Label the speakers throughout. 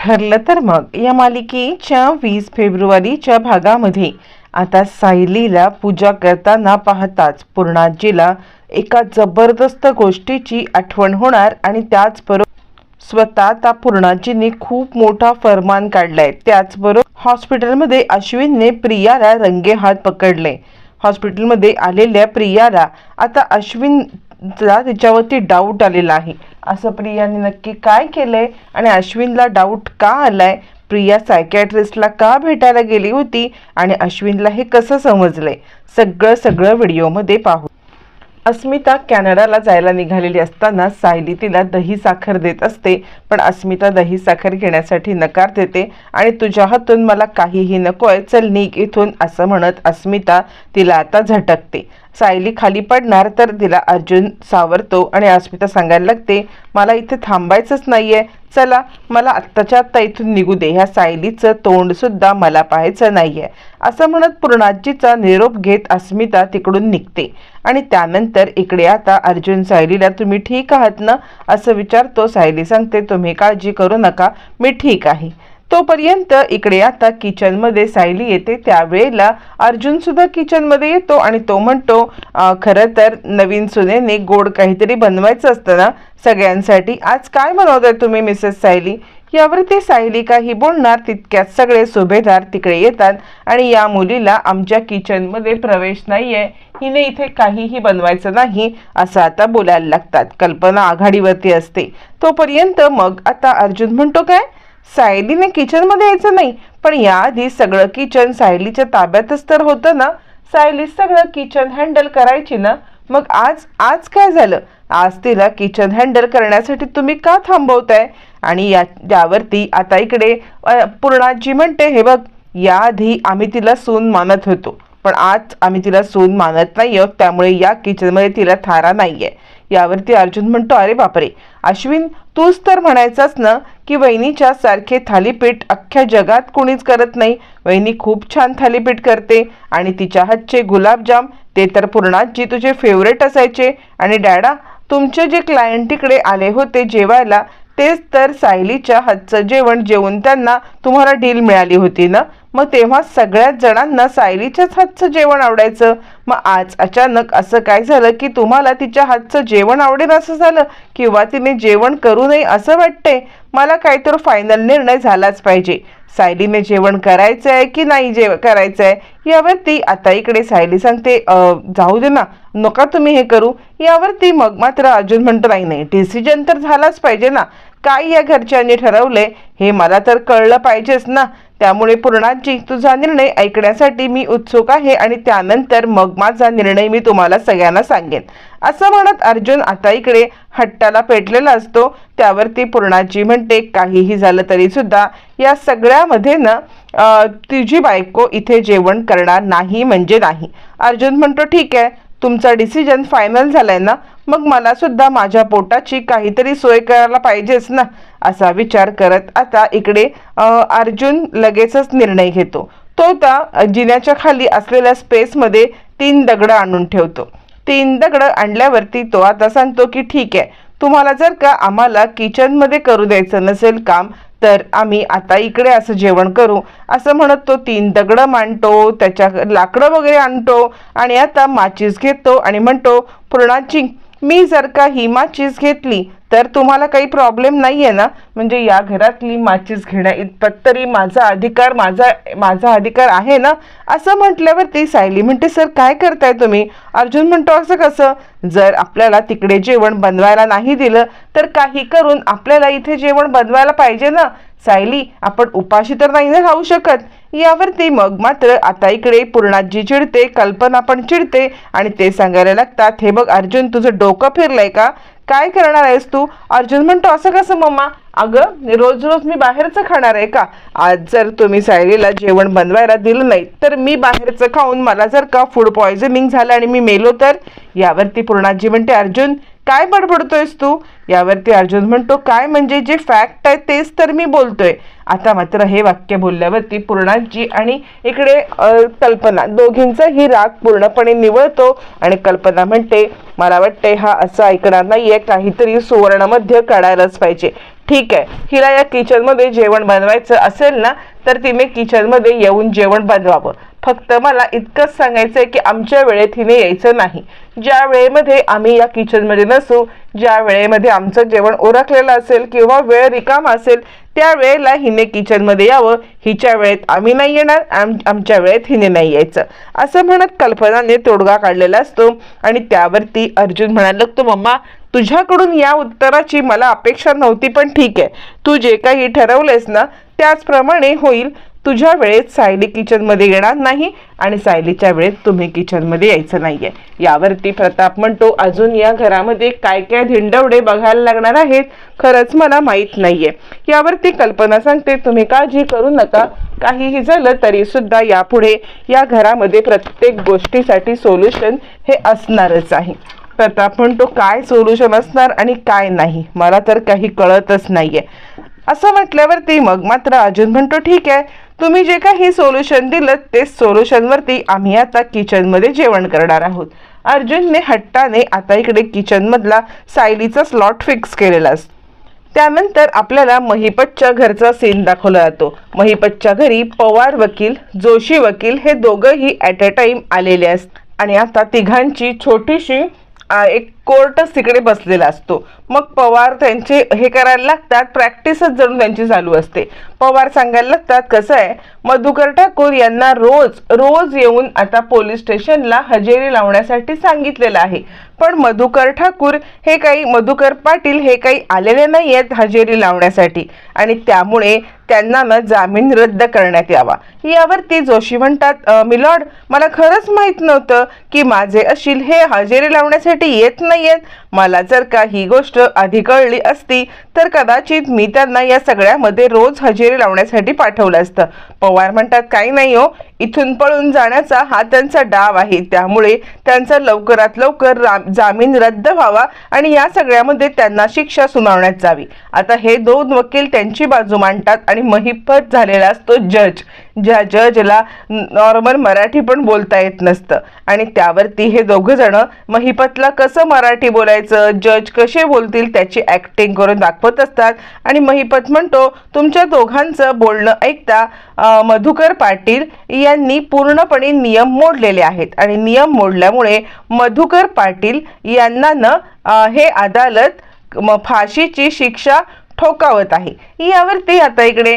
Speaker 1: ठरलं तर मग. या मालिकेच्या वीस फेब्रुवारीच्या भागामध्ये आता सायलीला पूजा करताना पाहताच पूर्णाजीला एका जबरदस्त गोष्टीची आठवण होणार आणि त्याचबरोबर स्वतः त्या पूर्णाजीने खूप मोठा फरमान काढलाय. त्याचबरोबर हॉस्पिटलमध्ये अश्विनने प्रियाला रंगे हात पकडले. हॉस्पिटलमध्ये आलेल्या प्रियाला आता अश्विन तिच्यावरती डाऊट आलेला आहे. असं प्रियाने नक्की काय केलंय? आणि अश्विनला डाऊट का आलाय? प्रिया सायकॅट्रिस्टला का भेटायला गेली होती? आणि अश्विनला हे कसं समजलंय? सगळं सगळं व्हिडिओमध्ये पाहू. अस्मिता कॅनडाला जायला निघालेली असताना सायली तिला दही साखर देत असते. पण अस्मिता दही साखर घेण्यासाठी नकार देते. आणि तुझ्या हातून मला काहीही नकोय चल निघ इथून असं म्हणत अस्मिता तिला आता झटकते. सायली खाली पडणार तर तिला अर्जुन सावरतो आणि अस्मिता सांगायला लागते मला इथे थांबायचंच नाहीये. चला मला आत्ताच्या आत्ता इथून निघू दे. ह्या सायलीचं तोंड सुद्धा मला पाहायचं नाहीये. असं म्हणत पूर्णाजीचा निरोप घेत अस्मिता तिकडून निघते. आणि त्यानंतर इकडे आता अर्जुन सायलीला तुम्ही ठीक आहात ना? असं विचारतो. सायली सांगते तुम्ही काळजी करू नका. मी ठीक आहे. तोपर्यंत इकडे आता किचनमध्ये सायली येते. त्यावेळेला अर्जुनसुद्धा किचनमध्ये येतो आणि तो म्हणतो खरं तर नवीन सुनेने गोड काहीतरी बनवायचं असतं ना सगळ्यांसाठी. आज काय बनवताय तुम्ही मिसेस सायली? यावरती सायली काही बोलणार तितक्यात सगळे सुभेदार तिकडे येतात आणि या मुलीला आमच्या किचनमध्ये प्रवेश नाही आहे हिने इथे काहीही बनवायचं नाही असं आता बोलायला लागतात. कल्पना आघाडीवरती असते. तोपर्यंत मग आता अर्जुन म्हणतो काय? सायलीने किचनमध्ये यायचं नाही पण याआधी सगळं किचन सायलीच्या ताब्यातच तर होतं ना. सायली सगळं किचन हँडल करायची ना. मग आज आज काय झालं? आज तिला किचन हँडल करण्यासाठी तुम्ही का थांबवताय? आणि या यावरती आता इकडे पूर्णाजी म्हणते हे बघ याआधी आम्ही तिला सून मानत होतो पण आज आम्ही तिला सून मानत नाही आहोत त्यामुळे या किचनमध्ये तिला थारा नाहीये. यावरती अर्जुन म्हणतो अरे बापरे अश्विन तूच तर म्हणायचास ना की वहिनीच्या सारखे थालीपीठ अख्ख्या जगात कोणीच करत नाही. वहिनी खूप छान थालीपीठ करते आणि तिच्या हातचे गुलाबजाम ते तर पूर्णाजी तुझे फेवरेट असायचे. आणि डॅडा तुमचे जे क्लायंट तिकडे आले होते जेवायला तेच तर सायलीच्या हातचं जेवण जेवून त्यांना तुम्हाला डील मिळाली होती ना? मग तेव्हा सगळ्याच जणांना सायलीच्याच हातचं जेवण आवडायचं. मग आज अचानक असं काय झालं की तुम्हाला तिच्या हातचं जेवण आवडेल असं झालं किंवा तिने जेवण करू नये असं वाटतंय? मला काहीतरी फायनल निर्णय झालाच पाहिजे. सायलीने जेवण करायचं आहे की नाही जेव करायचं आहे यावरती आता इकडे सायली सांगते जाऊ दे ना नका तुम्ही हे करू. यावरती मग मात्र अर्जुन म्हणतो नाही नाही डिसिजन तर झालाच पाहिजे ना. काय या घरच्यांनी ठरवले हे मला तर कळलं पाहिजेच ना. त्यामुळे पूर्णाजी तुझा निर्णय ऐकण्यासाठी मी उत्सुक आहे आणि त्यानंतर मग माझा निर्णय मी तुम्हाला सगळ्यांना सांगेन. असं म्हणत अर्जुन आता इकडे हट्टाला पेटलेला असतो. त्यावरती पूर्णाजी म्हणते काहीही झालं तरी सुद्धा या सगळ्यामध्ये ना तुझी बायको इथे जेवण करणार नाही म्हणजे नाही. अर्जुन म्हणतो ठीक आहे. तुमचा डिसिजन फायनल झालाय ना. मग मला सुद्धा माझ्या पोटाची काहीतरी सोय करायला पाहिजेच ना असा विचार करत आता इकडे अर्जुन लगेचच निर्णय घेतो. तो त्या जिन्याच्या खाली असलेल्या स्पेसमध्ये तीन दगडं आणून ठेवतो. तीन दगडं आणल्यावरती तो आता सांगतो की ठीक आहे तुम्हाला जर का आम्हाला किचनमध्ये करू द्यायचं नसेल काम तर आम्ही आता इकडे असं जेवण करू. असं म्हणत तो तीन दगडं मांडतो त्याच्या लाकडं वगैरे आणतो आणि आता माचीस घेतो आणि म्हणतो पूर्णाची मी जर का ही माचीस घेतली तर तुम्हाला काही प्रॉब्लेम नाही आहे ना? म्हणजे या घरातली माचीस घेण्या इतपत तरी माझा अधिकार माझा माझा अधिकार आहे ना? असं म्हटल्यावरती सायली म्हणते सर काय करताय तुम्ही? अर्जुन म्हणतो असं कसं? जर आपल्याला तिकडे जेवण बनवायला नाही दिलं तर काही करून आपल्याला इथे जेवण बनवायला पाहिजे ना? सायली आपण उपाशी तर नाही ना राहू शकत. यावरती मग मात्र आता इकडे पूर्णाजी चिडते कल्पना पण चिडते आणि ते सांगायला लागतात हे बघ अर्जुन तुझं डोकं फिरलंय का? काय करणार आहेस तू? अर्जुन म्हणतो असं कसं मम्मा? अगं रोज रोज मी बाहेरचं खाणार आहे का? आज जर तुम्ही सायलीला जेवण बनवायला दिलं नाही तर मी बाहेरचं खाऊन मला जर का फूड पॉयझनिंग झालं आणि मी मेलो तर? यावरती पूर्णाजी म्हणते अर्जुन काय बडबडतोयस तू? यावरती अर्जुन म्हणतो काय म्हणजे जे फॅक्ट आहे तेच तर मी बोलतोय. आता मात्र हे वाक्य बोलल्यावरती पूर्णाजी आणि इकडे कल्पना दोघींचा ही राग पूर्णपणे निवळतो आणि कल्पना म्हणते मला वाटते हा असं ऐकणार नाहीये काहीतरी सुवर्णमध्य काढायलाच पाहिजे. ठीक आहे हिला या किचनमध्ये जेवण बनवायचं असेल ना तर तिने किचनमध्ये येऊन जेवण बनवावं. फक्त मला इतकंच सांगायचं आहे की आमच्या वेळेत हिने यायचं नाही. ज्या वेळेमध्ये आम्ही या किचनमध्ये नसू ज्या वेळेमध्ये आमचं जेवण ओरखलेलं असेल किंवा वेळ रिकामा असेल त्या वेळेला हिने किचनमध्ये यावं. हिच्या वेळेत आम्ही नाही येणार आम आमच्या वेळेत हिने नाही यायचं. असं म्हणत कल्पनाने तोडगा काढलेला असतो आणि त्यावरती अर्जुन म्हणायला लागतो मम्मा तुझ्याकडून या उत्तराची मला अपेक्षा नव्हती पण ठीक आहे. तू जे काही ठरवलंयस ना त्याचप्रमाणे होईल. तुझ्या वेळेत सायली किचनमध्ये येणार नाही आणि सायलीच्या वेळेत तुम्ही किचनमध्ये यायचं नाहीये. यावरती प्रताप म्हणतो अजून या घरामध्ये काय काय धिंडवडे बघायला लागणार आहेत? खरंच मला माहीत नाहीये. यावरती कल्पना सांगते तुम्ही काळजी करू नका. काहीही झालं तरी सुद्धा यापुढे या घरामध्ये प्रत्येक गोष्टीसाठी सोल्युशन हे असणारच आहे. प्रताप म्हणतो काय सोल्युशन असणार आणि काय नाही? मला तर काही कळतच नाहीये. असं म्हटल्यावरती मग मात्र अर्जुन म्हणतो ठीक आहे. तुम्ही जे काही सोल्युशन दिलं ते सोल्युशनवरती आम्ही आता किचनमध्ये जेवण करणार आहोत. अर्जुनने हट्टाने आता इकडे किचनमधला सायलीचा स्लॉट फिक्स केलेला असतो त्यानंतर आपल्याला महिपतच्या घरचा सीन दाखवला जातो. महिपतच्या घरी पवार वकील जोशी वकील हे दोघंही ॲट अ टाईम आलेले असत. आणि आता तिघांची छोटीशी एक कोर्टच तिकडे बसलेला असतो. मग पवार त्यांचे हे करायला लागतात प्रॅक्टिसच जणू त्यांची चालू असते. पवार सांगायला लागतात कसं आहे मधुकर ठाकूर यांना रोज रोज येऊन आता पोलीस स्टेशनला हजेरी लावण्यासाठी सांगितलेलं आहे. पण मधुकर ठाकूर हे काही मधुकर पाटील हे काही आलेले नाही आहेत हजेरी लावण्यासाठी. आणि त्यामुळे त्यांना ना जामीन रद्द करण्यात यावा. यावरती जोशी म्हणतात मिलॉर्ड मला खरंच माहीत नव्हतं की माझे अशील हे हजेरी लावण्यासाठी येत नाही आहेत मला जर का ही गोष्ट आधी कळली असती तर कदाचित मी त्यांना या सगळ्यामध्ये रोज हजेरी लावण्यासाठी पाठवलं असतं. पवार म्हणतात काही नाही हो इथून पळून जाण्याचा हा त्यांचा डाव आहे. त्यामुळे त्यांचा लवकरात लवकर जामीन रद्द व्हावा आणि या सगळ्यामध्ये त्यांना शिक्षा सुनावण्यात जावी. आता हे दोन वकील त्यांची बाजू मांडतात आणि महिपत झालेला असतो जज. ज्या जजला नॉर्मल मराठी पण बोलता येत नसतं. आणि त्यावरती हे दोघं जण महिपतला कसं मराठी बोलायचं जज कसे बोलतील त्याची ॲक्टिंग करून दाखवत असतात. आणि महिपत म्हणतो तुमच्या दोघांचं बोलणं ऐकता मधुकर पाटील यांनी पूर्णपणे नियम मोडलेले आहेत. आणि नियम मोडल्यामुळे मधुकर पाटील यांना न हे अदालत फाशीची शिक्षा ठोकावत आहे. यावरती आता इकडे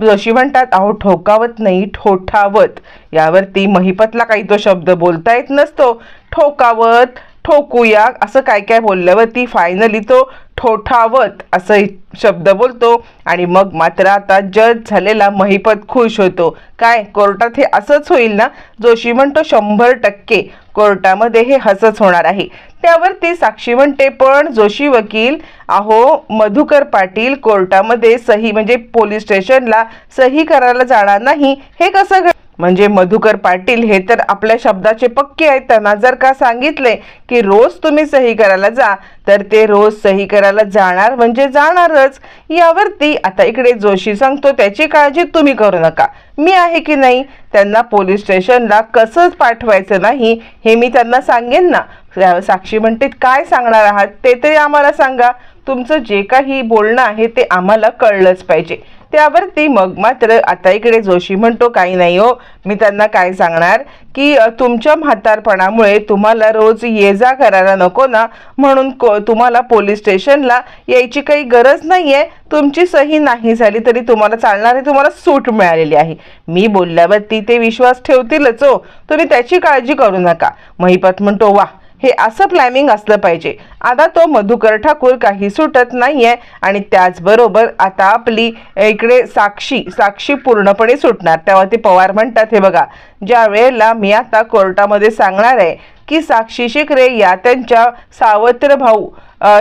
Speaker 1: जोशी म्हणतात अहो ठोकावत नाही ठोठावत. यावरती महिपतला काही तो शब्द बोलता येत नसतो. ठोकावत ठोकूया असं काय काय बोलल्यावरती फायनली तो ठोठावत असं शब्द बोलतो. आणि मग मात्र आता जज झालेला महिपत खुश होतो. काय? कोर्टात हे असंच होईल ना? जोशी म्हणतो शंभर टक्के कोर्टामध्ये हे हसच होणार आहे. त्यावरती साक्षी म्हणते पण जोशी वकील अहो मधुकर पाटील कोर्टामध्ये सही म्हणजे पोलीस स्टेशनला सही करायला जाणार नाही हे कसं घड म्हणजे मधुकर पाटील हे तर आपल्या शब्दाचे पक्के आहेत. त्यांना जर का सांगितले की रोज तुम्ही सही करायला जा तर ते रोज सही करायला जाणार म्हणजे जाणारच. यावरती आता इकडे जोशी सांगतो त्याची काळजी तुम्ही करू नका. मी आहे की नाही? त्यांना पोलीस स्टेशनला कसंच पाठवायचं नाही हे मी त्यांना सांगेन ना. साक्षी म्हणते काय सांगणार आहात? ते तरी आम्हाला सांगा. तुमचं जे काही बोलणं आहे ते आम्हाला कळलंच पाहिजे. त्यावरती मग मात्र आता इकडे जोशी म्हणतो काही नाही हो. मी त्यांना काय सांगणार? की तुमच्या म्हातारपणामुळे तुम्हाला रोज ये जा करायला नको ना. म्हणून को तुम्हाला पोलीस स्टेशनला यायची काही गरज नाही आहे तुमची सही नाही झाली तरी तुम्हाला चालणार आहे तुम्हाला सूट मिळालेली आहे. मी बोलल्यावरती ते विश्वास ठेवतीलच हो. तुम्ही त्याची काळजी करू नका. महिपत म्हणतो वा हे असं प्लॅनिंग असलं पाहिजे. आता तो मधुकर ठाकूर काही सुटत नाहीये आणि त्याचबरोबर आता आपली इकडे साक्षी साक्षी पूर्णपणे सुटणार. तेव्हा ते पवार म्हणतात हे बघा ज्या वेळेला मी आता कोर्टामध्ये सांगणार आहे की साक्षी शिकरे या त्यांच्या सावत्र भाऊ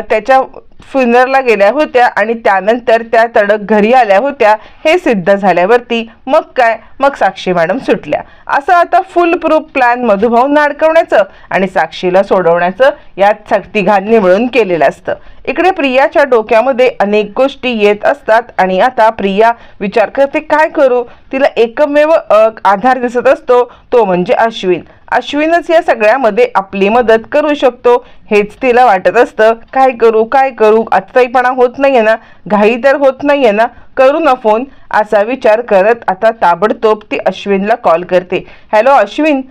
Speaker 1: त्याच्या फ्युनरला गेल्या होत्या आणि त्यानंतर त्या तडक घरी आल्या होत्या हे सिद्ध झाल्यावरती मग काय? मग साक्षी मॅडम सुटल्या. असं आता फुल प्रूफ प्लॅन मधुभाऊ अडकवण्याचं आणि साक्षीला सोडवण्याचं यात स- तिघांनी मिळून केलेलं असतं. इकडे प्रियाच्या डोक्यामध्ये अनेक गोष्टी येत असतात आणि आता प्रिया विचार करते काय करू? तिला एकमेव आधार दिसत असतो तो म्हणजे अश्विन. अश्विनच या सगळ्यामध्ये आपली मदत करू शकतो. हेच तिला वाटत असतं. काय करू काय करू? आत्ताहीपणा होत नाहीये ना? घाई तर होत नाहीये ना? करू ना फोन असा विचार करत आता ताबडतोब ती अश्विनला कॉल करते. हॅलो अश्विन.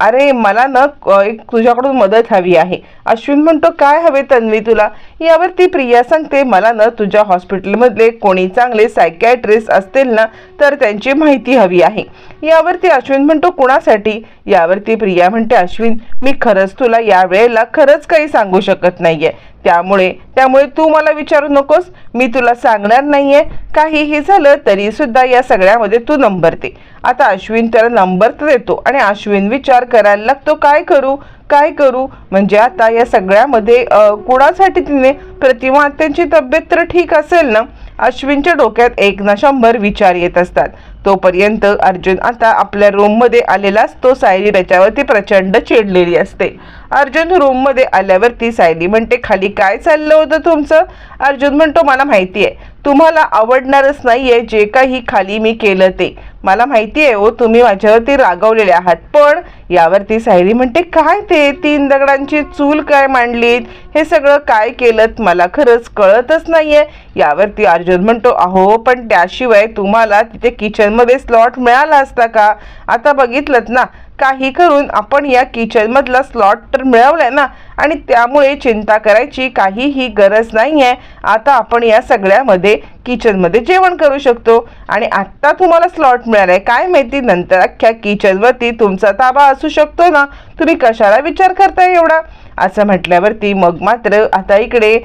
Speaker 1: अरे मला ना एक तुझ्याकडून मदत हवी आहे. अश्विन म्हणतो काय हवे तन्वी तुला? यावरती प्रिया सांगते मला ना तुझ्या हॉस्पिटलमधले कोणी चांगले सायकॅट्रिस्ट असतील ना तर त्यांची माहिती हवी आहे. यावरती अश्विन म्हणतो कुणासाठी? यावरती प्रिया म्हणते अश्विन मी खरंच तुला या वेळेला खरंच काही सांगू शकत नाहीये. त्यामुळे त्यामुळे तू मला विचारू नकोस. मी तुला सांगणार नाहीये. काहीही झालं तरी सुद्धा या सगळ्यामध्ये तू नंबर दे. आता अश्विन त्याला नंबर तर देतो आणि अश्विन विचार करायला लागतो काय करू? काय करू? म्हणजे आता या सगळ्यामध्ये कुणासाठी तिने प्रतिमा त्यांची तब्येत तर ठीक असेल ना? अश्विनच्या डोक्यात एक ना शंभर विचार येत असतात. तोपर्यंत अर्जुन आता आपल्या रूममध्ये आलेला असतो. सायली त्याच्यावरती प्रचंड चिडलेली असते. अर्जुन रूममध्ये आल्यावरती सायली म्हणते खाली काय चाललं होतं तुमचं? अर्जुन म्हणतो मला माहिती आहे तुम्हाला आवडणारच नाही आहे जे काही खाली मी केलं ते. मला माहिती आहे हो तुम्ही माझ्यावरती रागवलेले आहात. पण यावरती सायली म्हणते काय ते? तीन दगडांची चूल काय मांडलीत? हे सगळं काय केलं मला खरंच कळतच नाही आहे यावरती अर्जुन म्हणतो अहो पण त्याशिवाय तुम्हाला तिथे किचन किचनमध्ये स्लॉट मिळाला असता का? आता बघितलं ना काही करून आपण या किचनमधला स्लॉट तर मिळवलाय ना आणि त्यामुळे चिंता करायची काहीही गरज नाही आहे आता आपण या सगळ्यामध्ये किचनमध्ये जेवण करू शकतो. आणि आत्ता तुम्हाला स्लॉट मिळालाय. काय माहिती नंतर अख्ख्या किचनवरती तुमचा ताबा असू शकतो ना. तुम्ही कशाला विचार करताय एवढा? असं म्हटल्यावरती मग मात्र आता इकडे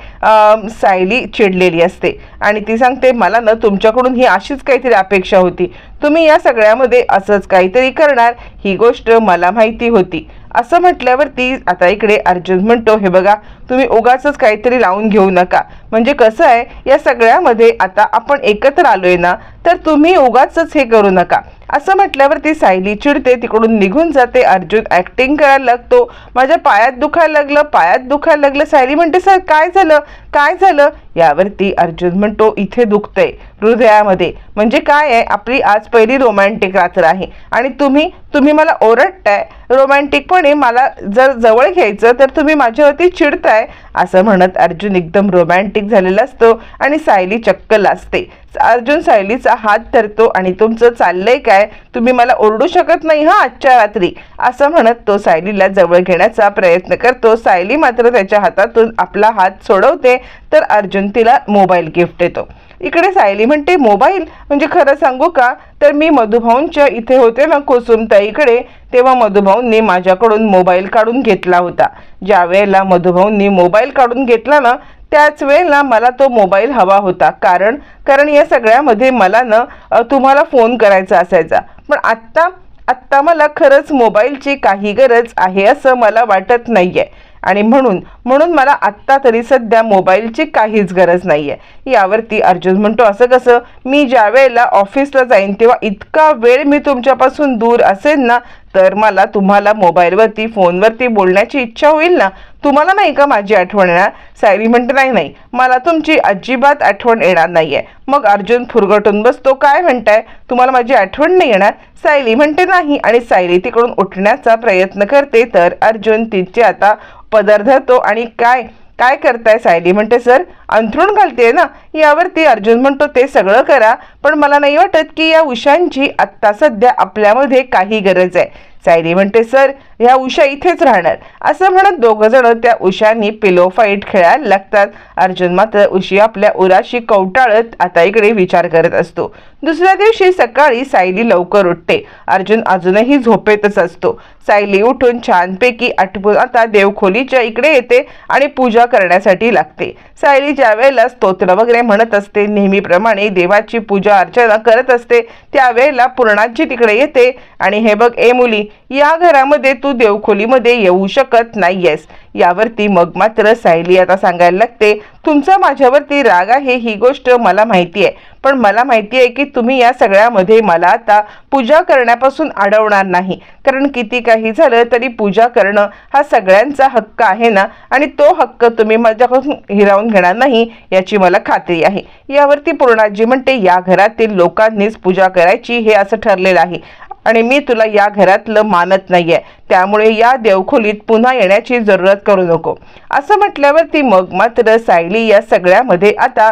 Speaker 1: सायली चिडलेली असते. आणि ती सांगते मला ना तुमच्याकडून ही अशीच काहीतरी अपेक्षा होती. तुम्ही या सगळ्यामध्ये असंच काहीतरी करणार. ही गोष्ट मला माहिती होती. असं म्हटल्यावरती आता इकडे अर्जुन म्हणतो हे बघा तुम्ही उगाच काहीतरी लावून घेऊ नका. म्हणजे कसं आहे या सगळ्यामध्ये आता आपण एकत्र आलोय ना तर तुम्ही उगाच हे करू नका. असं म्हटल्यावर ती सायली चिडते तिकडून निघून जाते. अर्जुन ऍक्टिंग करायला लागतो. माझ्या पायात दुखायला लागलं पायात दुखायला लागलं. सायली म्हणते सर काय झालं? काय झालं? यावरती अर्जुन म्हणतो इथे दुखतंय हृदयामध्ये. म्हणजे काय आहे आपली आज पहिली रोमॅन्टिक रात्र आहे. आणि तुम्ही तुम्ही मला ओरडताय. रोमॅन्टिकपणे मला जर जवळ घ्यायचं तर तुम्ही माझ्यावरती चिडताय. असं म्हणत अर्जुन एकदम रोमॅन्टिक झालेला असतो आणि सायली चक्क लाजते. अर्जुन सायलीचा हात धरतो आणि तुमचं चाललंय काय? तुम्ही मला ओरडू शकत नाही हा आजच्या रात्री? असं म्हणत तो सायलीला जवळ घेण्याचा प्रयत्न करतो. सायली मात्र त्याच्या हातातून आपला हात सोडवते तर अर्जुन तिला मोबाईल गिफ्ट देतो. इकडे सायली म्हणते मोबाईल? म्हणजे खरं सांगू का? तर मी मधुभाऊंच्या इथे होते ना कुसुमताईकडे तेव्हा मधुभाऊंनी माझ्याकडून मोबाईल काढून घेतला होता. ज्या वेळेला मधुभाऊंनी मोबाईल काढून घेतला ना त्याच वेळेला मला तो मोबाईल हवा होता. कारण कारण या सगळ्यामध्ये मला ना तुम्हाला फोन करायचा असायचा. पण आत्ता आत्ता मला खरंच मोबाईलची काही गरज आहे असं मला वाटत नाही आहे आणि म्हणून म्हणून मला आत्ता तरी सध्या मोबाईलची काहीच गरज नाही आहे यावरती अर्जुन म्हणतो असं कसं? मी ज्या वेळेला ऑफिसला जाईन तेव्हा इतका वेळ मी तुमच्यापासून दूर असेल ना तर मला तुम्हाला मोबाईलवरती फोनवरती बोलण्याची इच्छा होईल ना? तुम्हाला नाही का माझी आठवण येणार? सायली म्हणते नाही नाही मला तुमची अजिबात आठवण येणार नाही आहे मग अर्जुन फुरगटून बसतो काय म्हणताय? तुम्हाला माझी आठवण नाही येणार? सायली म्हणते नाही. आणि सायली तिकडून उठण्याचा प्रयत्न करते तर अर्जुन तिचे आता पदर धरतो आणि काय काय करताय सायली? म्हणते सर अंथरूण घालते ना यावरती अर्जुन म्हणतो ते सगळं करा पण मला नाही वाटत की या उशांची आत्ता सध्या आपल्यामध्ये काही गरज आहे. सायली म्हणते सर ह्या उषा इथेच राहणार. असं म्हणत दोघं जण त्या उशांनी पिलो फाईट खेळायला लागतात. अर्जुन मात्र उशी आपल्या उराशी कवटाळत आता इकडे विचार करत असतो. दुसऱ्या दिवशी सकाळी सायली लवकर उठते. अर्जुन अजूनही झोपेतच असतो. सायली उठून छानपैकी आटपून आता देवखोलीच्या इकडे येते आणि पूजा करण्यासाठी लागते. सायली ज्या वेळेला स्तोत्र वगैरे म्हणत असते नेहमीप्रमाणे देवाची पूजा अर्चना करत असते त्यावेळेला पूर्णाजी तिकडे येते. आणि हे बघ ए मुली या घरामध्ये तू देवखोलीमध्ये येऊ शकत नाहीयेस. यावरती मग मात्र सायली आता सांगायला लागते तुमचा माझ्यावरती राग आहे ही गोष्ट मला माहिती आहे पण मला माहिती आहे की तुम्ही या सगळ्यामध्ये मला आता पूजा करण्यापासून अडवणार नाही. कारण किती काही झालं तरी पूजा करणं हा सगळ्यांचा हक्क आहे ना? आणि तो हक्क तुम्ही माझ्यापासून हिरावून घेणार नाही याची मला खात्री आहे. यावरती पूर्णाजी म्हणते या घरातील लोकांनीच पूजा करायची हे असं ठरलेलं आहे. आणि मी तुला या घरातलं मानत नाहीये. त्यामुळे या देवखोलीत पुन्हा येण्याची जरूरत करू नको. असं म्हटल्यावरती मग मात्र सायली या सगळ्यामध्ये आता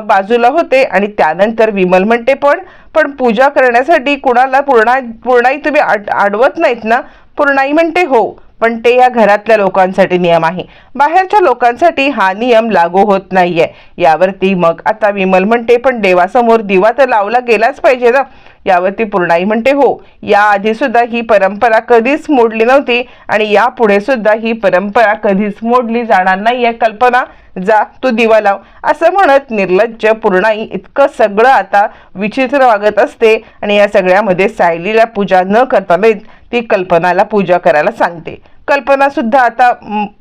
Speaker 1: बाजूला होते आणि त्यानंतर विमल म्हणते पण पण पूजा करण्यासाठी कुणाला पूर्णा पूर्णाई तुम्ही आड आडवत नाहीत ना? पूर्णाई म्हणते हो पण ते या घरातल्या लोकांसाठी नियम आहे. बाहेरच्या लोकांसाठी हा नियम लागू होत नाहीये. यावरती मग आता विमल म्हणते पण देवासमोर दिवा तर लावला गेलाच पाहिजे ना. यावरती पूर्णाई म्हणते हो याआधी सुद्धा ही परंपरा कधीच मोडली नव्हती आणि यापुढे सुद्धा ही परंपरा कधीच मोडली जाणार नाहीये. कल्पना जा तू दिवा लाव. असं म्हणत निर्लज्ज पूर्णाई इतकं सगळं आता विचित्र वागत असते आणि या सगळ्यामध्ये सायलीला पूजा न करता ती कल्पनाला पूजा करायला सांगते. कल्पना सुद्धा आता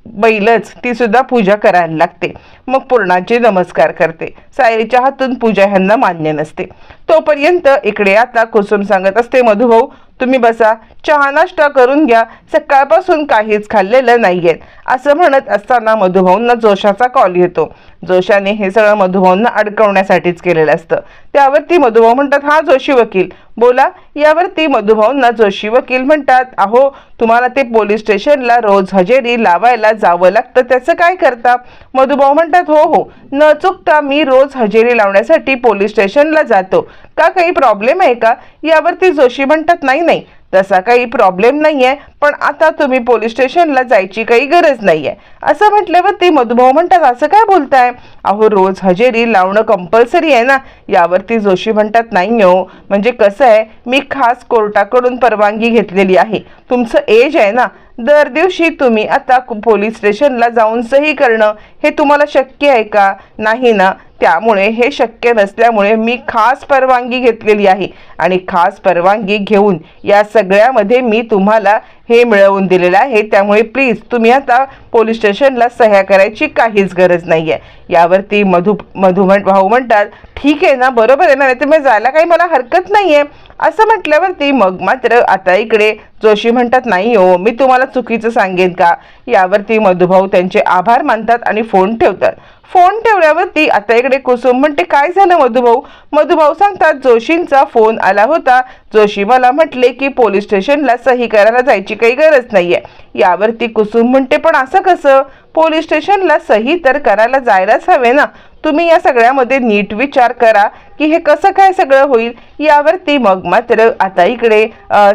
Speaker 1: बैलच ती सुद्धा पूजा करायला लागते. मग पूर्णाची नमस्कार करते. सायरीच्या हातून पूजा ह्यांना मान्य नसते. तोपर्यंत इकडे आता कुसुम सांगत असते मधुभाऊ तुम्ही बसा. चहा नाश्ता करून घ्या. सकाळपासून काहीच खाल्लेलं नाहीये. असं म्हणत असताना मधुभाऊंना जोशाचा कॉल येतो. जोशाने हे सगळं मधुभाऊंना अडकवण्यासाठीच केलेलं असतं. त्यावरती मधुभाऊ म्हणतात हा जोशी वकील. बोला यावरती मधुभाऊंना जोशी वकील म्हणतात. अहो तुम्हाला ते पोलीस स्टेशनला रोज हजेरी लावायला जावं लागतं त्याचं काय करता? मधुभाऊ म्हणतात हो हो न चुकता मी रोज हजेरी लावण्यासाठी पोलीस स्टेशनला जातो. का काही प्रॉब्लेम आहे का? यावरती जोशी म्हणतात नाही नाही तसा काही प्रॉब्लेम नाही आहे पण आता तुम्ही पोलीस स्टेशनला जायची काही गरज नाही आहे असं म्हटल्यावर ते मधुभाऊ म्हणतात असं काय बोलताय? अहो रोज हजेरी लावणं कंपल्सरी आहे ना. यावरती जोशी म्हणतात नाही हो. म्हणजे कसं आहे मी खास कोर्टाकडून परवानगी घेतलेली आहे. तुमचं एज आहे ना दर दिवशी तुम्ही आता कु- पोलीस स्टेशनला जाऊन सही करणं हे तुम्हाला शक्य आहे का? नाही ना. त्यामुळे हे शक्य नसल्यामुळे मी खास परवानगी घेतलेली आहे. आणि खास परवानगी घेऊन या सगळ्यामध्ये मी तुम्हाला हे मिळवून दिलेलं आहे. त्यामुळे प्लीज तुम्ही आता पोलीस स्टेशनला सह्या करायची काहीच गरज नाही आहे यावरती मधु मधु म्हण भाऊ म्हणतात ठीक आहे ना बरोबर आहे ना नाही तर मी जायला काही मला हरकत नाही आहे असं म्हटल्यावरती मग मात्र आता इकडे जोशी म्हणतात नाही हो मी तुम्हाला चुकीचं सांगेन का? यावरती मधुभाऊ त्यांचे आभार मानतात आणि फोन ठेवतात. फोन ठेवल्यावरती आता इकडे कुसुम म्हणते काय झालं मधुभाऊ? मधुभाऊ सांगतात जोशींचा फोन आला होता. जोशी मला म्हटले की पोलीस स्टेशनला सही करायला जायची काही गरज नाहीये. यावरती कुसुम म्हणते पण असं कसं? पोलीस स्टेशनला सही तर करायला जायलाच हवे ना. तुम्ही या सगळ्यामध्ये नीट विचार करा की हे कसं काय सगळं होईल. यावरती मग मात्र आता इकडे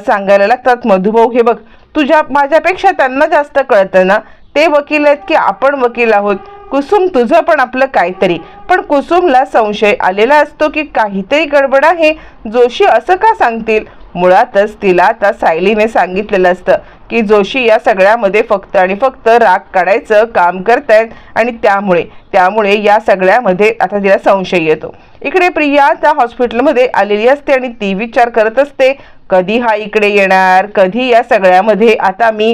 Speaker 1: सांगायला लागतात मधुभाऊ हे बघ तुझ्या माझ्यापेक्षा त्यांना जास्त कळतं ना. ते वकील आहेत की आपण वकील आहोत? कुसुम तुझं पण आपलं काहीतरी. पण कुसुमला संशय आलेला असतो की काहीतरी गडबड आहे. जोशी असं का सांगतील? मुळातच तिला आता सायलीने सांगितलेलं असतं. की जोशी या सगळ्यामध्ये फक्त आणि फक्त राग काढायचं काम करतायत आणि त्यामुळे त्यामुळे या सगळ्यामध्ये आता तिला संशय येतो. इकडे प्रिया त्या हॉस्पिटलमध्ये आलेली असते आणि ती विचार करत असते कधी हा इकडे येणार? कधी या सगळ्यामध्ये? आता मी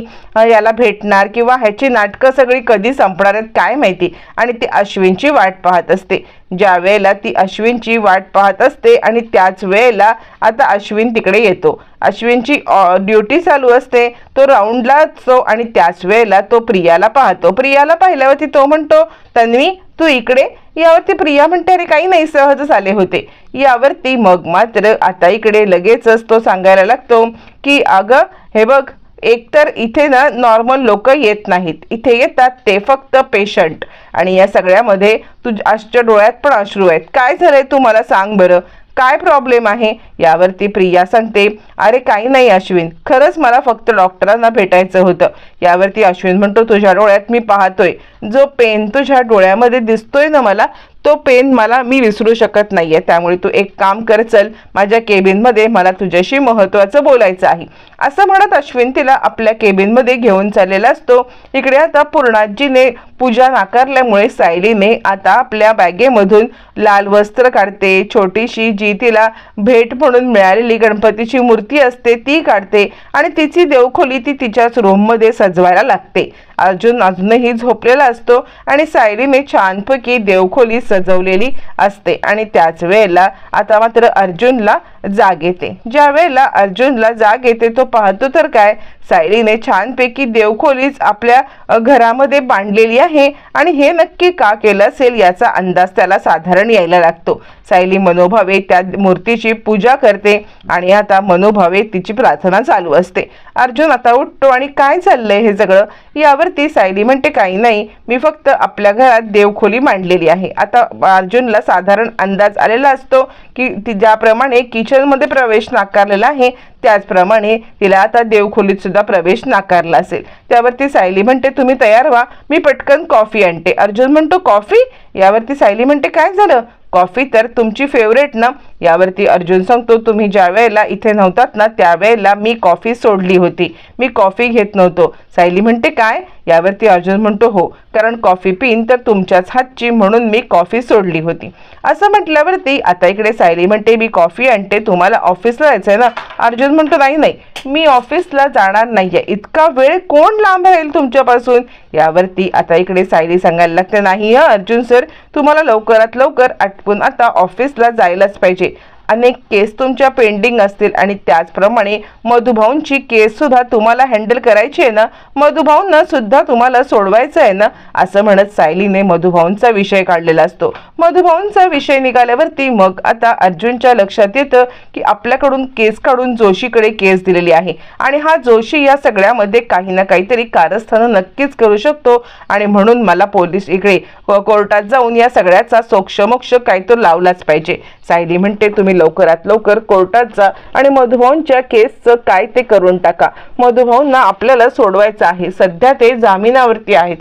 Speaker 1: याला भेटणार किंवा ह्याची नाटकं सगळी कधी संपणार आहेत काय माहिती? आणि ती अश्विनची वाट पाहत असते. ज्या वेळेला ती अश्विनची वाट पाहत असते आणि त्याच वेळेला आता अश्विन तिकडे येतो. अश्विनची ड्युटी चालू असते. तो राऊंडला असतो आणि त्याच वेळेला तो प्रियाला पाहतो. प्रियाला पाहिल्यावरती तो म्हणतो तन्वी तू इकडे यावरती प्रिया म्हणते अरे काही नाही सहजच आले होते. यावरती मग मात्र आता इकडे लगेचच तो सांगायला लागतो की अगं हे बघ एकतर इथे ना नॉर्मल लोक येत नाहीत. इथे येतात ते फक्त पेशंट आणि या सगळ्यामध्ये तुझ्या डोळ्यात पण अश्रू आहेत. काय झालंय तू मला सांग बरं? काय प्रॉब्लेम आहे? यावरती प्रिया सांगते अरे काही नाही अश्विन. खरंच मला फक्त डॉक्टरांना भेटायचं होतं. यावरती अश्विन म्हणतो तुझ्या डोळ्यात मी पाहतोय. जो पेन तुझ्या डोळ्यामध्ये दिसतोय ना मला तो पेन मला मी विसरू शकत नाही आहे त्यामुळे तू एक काम कर चल. माझ्या केबिनमध्ये मला तुझ्याशी महत्त्वाचं बोलायचं आहे. असं म्हणत अश्विन तिला आपल्या केबिनमध्ये घेऊन चाललेला असतो. इकडे आता पूर्णाजीने पूजा नाकारल्यामुळे सायलीने आता आपल्या बॅगेमधून लाल वस्त्र काढते. छोटीशी जी तिला भेट म्हणून मिळालेली गणपतीची मूर्ती असते ती काढते आणि तिची देवखोली ती तिच्याच रूममध्ये सजवायला लागते. अर्जुन अजूनही झोपलेला असतो आणि सायरीने छानपैकी देवखोली सजवलेली असते. आणि त्याच वेळेला आता मात्र अर्जुनला जाग येते. ज्या वेळेला अर्जुनला जाग येते तो पाहतो तर काय? सायलीने छानपैकी देवखोलीच आपल्या घरामध्ये बांधलेली आहे आणि हे नक्की का केलं असेल याचा अंदाज त्याला साधारण यायला लागतो. सायली मनोभावे त्या मूर्तीची पूजा करते आणि आता मनोभावे तिची प्रार्थना चालू असते. अर्जुन आता उठतो आणि काय चाललंय हे सगळं? यावरती सायली म्हणते काही नाही. मी फक्त आपल्या घरात देवखोली मांडलेली आहे. आता अर्जुनला साधारण अंदाज आलेला असतो की ती ज्याप्रमाणे पेन्शनमध्ये प्रवेश नाकारलेला आहे. त्याचप्रमाणे तिला आता देवखोलीत सुद्धा प्रवेश नाकारला असेल. त्यावरती सायली म्हणते तुम्ही तयार व्हा. मी पटकन कॉफी आणते. अर्जुन म्हणतो कॉफी? यावरती सायली म्हणते काय झालं? कॉफी तर तुमची फेवरेट ना. यावरती अर्जुन सांगतो तुम्ही ज्या वेळेला इथे नव्हतात ना त्यावेळेला मी कॉफी सोडली होती. मी कॉफी घेत नव्हतो. सायली म्हणते काय? यावरती अर्जुन म्हणतो हो कारण कॉफी पिन तर तुमच्याच हातची म्हणून मी कॉफी सोडली होती. असं म्हटल्यावरती आता इकडे सायली म्हणते मी कॉफी आणते तुम्हाला ऑफिसला जायचंय ना? अर्जुन म्हणतो नाही नाही मी ऑफिसला जाणार नाही आहे इतका वेळ कोण लांब राहील तुमच्यापासून? यावरती आता इकडे सायली सांगायला लागते नाही हं अर्जुन सर तुम्हाला लवकरात लवकर आटपून आता ऑफिसला जायलाच पाहिजे. अनेक केस तुमच्या पेंडिंग असतील आणि त्याचप्रमाणे मधुभाऊंची केस सुद्धा तुम्हाला हँडल करायची आहे ना मधुभाऊंना सुद्धा तुम्हाला सोडवायचं आहे ना असं म्हणत सायलीने मधुभाऊंचा विषय काढलेला असतो. मधुभाऊंचा विषय निघाल्यावरती मग आता अर्जुनच्या लक्षात येतं की आपल्याकडून केस काढून जोशीकडे केस दिलेली आहे. आणि हा जोशी या सगळ्यामध्ये काही ना काहीतरी कारस्थानं नक्कीच करू शकतो आणि म्हणून मला पोलीस इकडे कोर्टात जाऊन या सगळ्याचा सोक्षमोक्ष काही तो लावलाच पाहिजे. सायली म्हणते तुम्ही लवकरात लवकर कोर्टात जा आणि मधुभाऊंच्या केसचं काय ते करून टाका. मधुभाऊंना आपल्याला सोडवायचं आहे. सध्या ते जामिनावरती आहेत.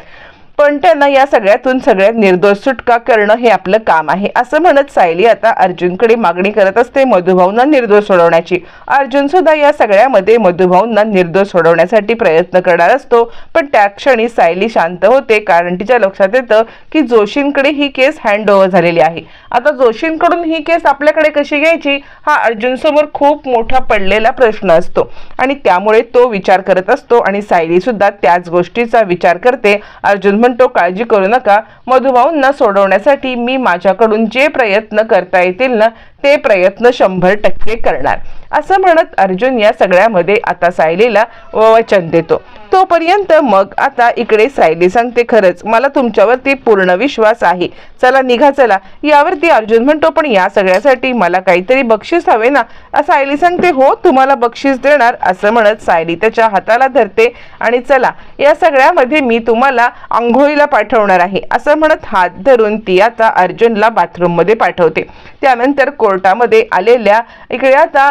Speaker 1: पण त्यांना या सगळ्यातून सगळ्यात निर्दोष सुटका करणं हे आपलं काम आहे असं म्हणत सायली आता अर्जुनकडे मागणी करत असते मधुभाऊंना निर्दोष सोडवण्याची. अर्जुन सुद्धा या सगळ्यामध्ये मधुभाऊंना निर्दोष सोडवण्यासाठी प्रयत्न करणार असतो पण त्या क्षणी सायली शांत होते कारण तिच्या लक्षात येतं की जोशींकडे ही केस हँड ओव्हर झालेली आहे. आता जोशींकडून ही केस आपल्याकडे कशी घ्यायची हा अर्जुन समोर खूप मोठा पडलेला प्रश्न असतो. आणि त्यामुळे तो विचार करत असतो आणि सायली सुद्धा त्याच गोष्टीचा विचार करते. अर्जुन म्हणतो काळजी करू नका. मधुभाऊंना सोडवण्यासाठी मी माझ्याकडून जे प्रयत्न करता येतील ना ते प्रयत्न शंभर टक्के करणार. असं म्हणत अर्जुन या सगळ्यामध्ये आता सायलीला वचन देतो. तोपर्यंत मग आता इकडे सायली सांगते खरंच. मला तुमच्यावरती पूर्ण विश्वास आहे. चला निघा चला. यावरती अर्जुन म्हणतो पण या सगळ्यासाठी मला काहीतरी बक्षीस हवे ना? सायली सांगते हो तुम्हाला बक्षीस देणार असं म्हणत सायली त्याच्या हाताला धरते आणि चला या सगळ्यामध्ये मी तुम्हाला आंघोळीला पाठवणार आहे असं म्हणत हात धरून ती आता अर्जुनला बाथरूममध्ये पाठवते. त्यानंतर कोर्टामध्ये आलेल्या इकडे आता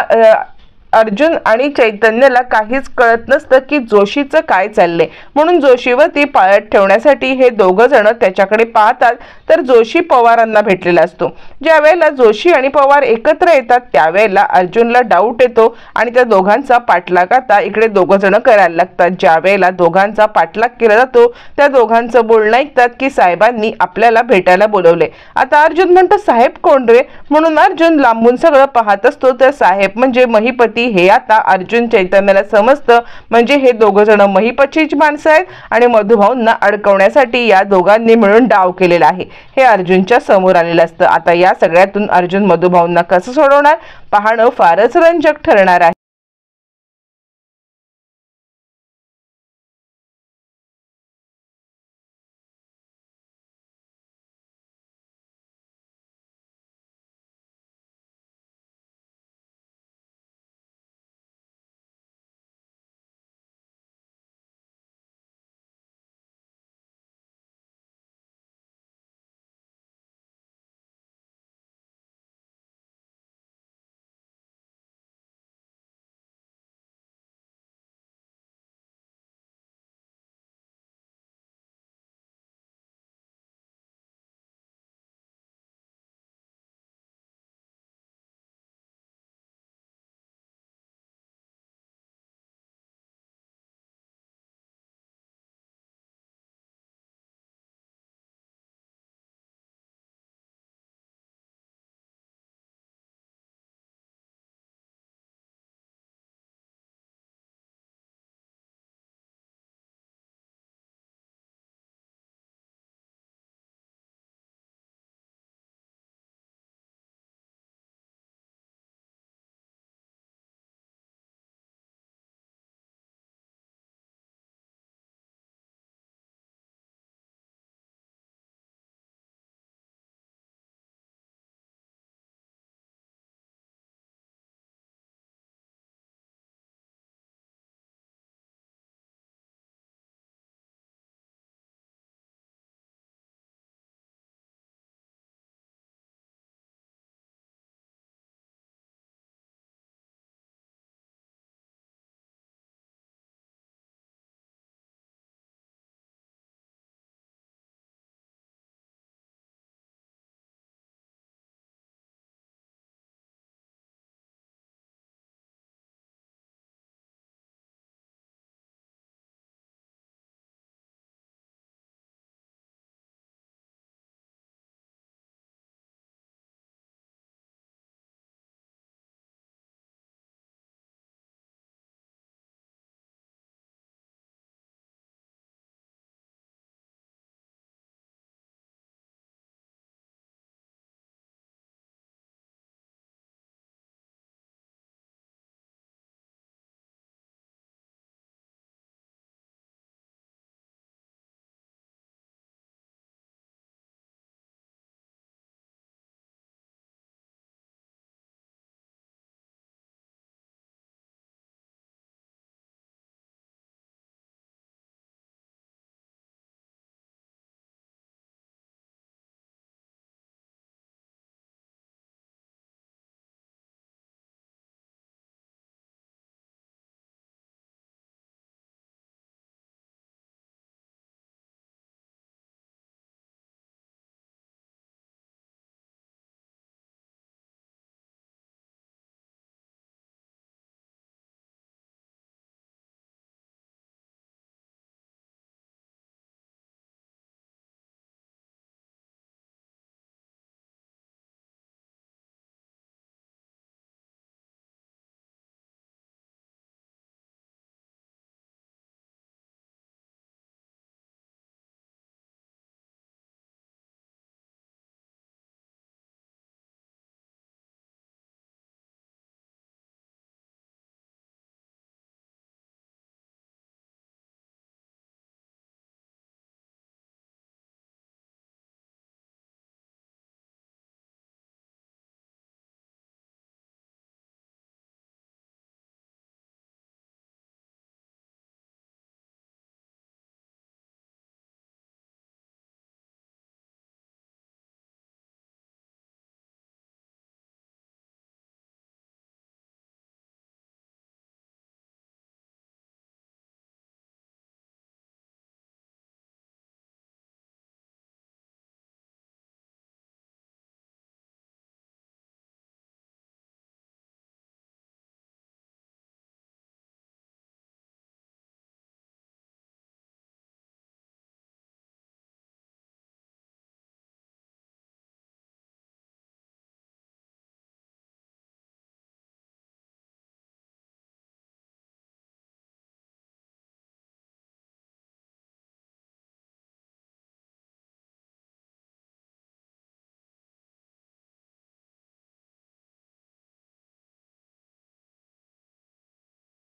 Speaker 1: अर्जुन आणि चैतन्यला काहीच कळत नसतं की जोशीचं काय चाललंय. म्हणून जोशीवरती पाळत ठेवण्यासाठी हे दोघं जण त्याच्याकडे पाहतात तर जोशी पवारांना भेटलेला असतो. ज्या वेळेला जोशी आणि पवार एकत्र येतात त्यावेळेला अर्जुनला डाऊट येतो आणि त्या दोघांचा पाठलाग आता इकडे दोघं जण करायला लागतात. ज्या वेळेला दोघांचा पाठलाग केला जातो त्या दोघांचं बोलणं ऐकतात की साहेबांनी आपल्याला भेटायला बोलवले. आता अर्जुन म्हणतो साहेब कोण रे? म्हणून अर्जुन लांबून सगळं पाहत असतो. तर साहेब म्हणजे महिपती हे आता अर्जुन चैतन्याला समजतं. म्हणजे हे दोघं जण महिपचीच माणसं आहेत आणि मधुभाऊंना अडकवण्यासाठी या दोघांनी मिळून डाव केलेला आहे. हे अर्जुनच्या समोर आलेलं असतं. आता या सगळ्यातून अर्जुन मधुभाऊंना कसं सोडवणार? पाहणं फारच रंजक ठरणार आहे.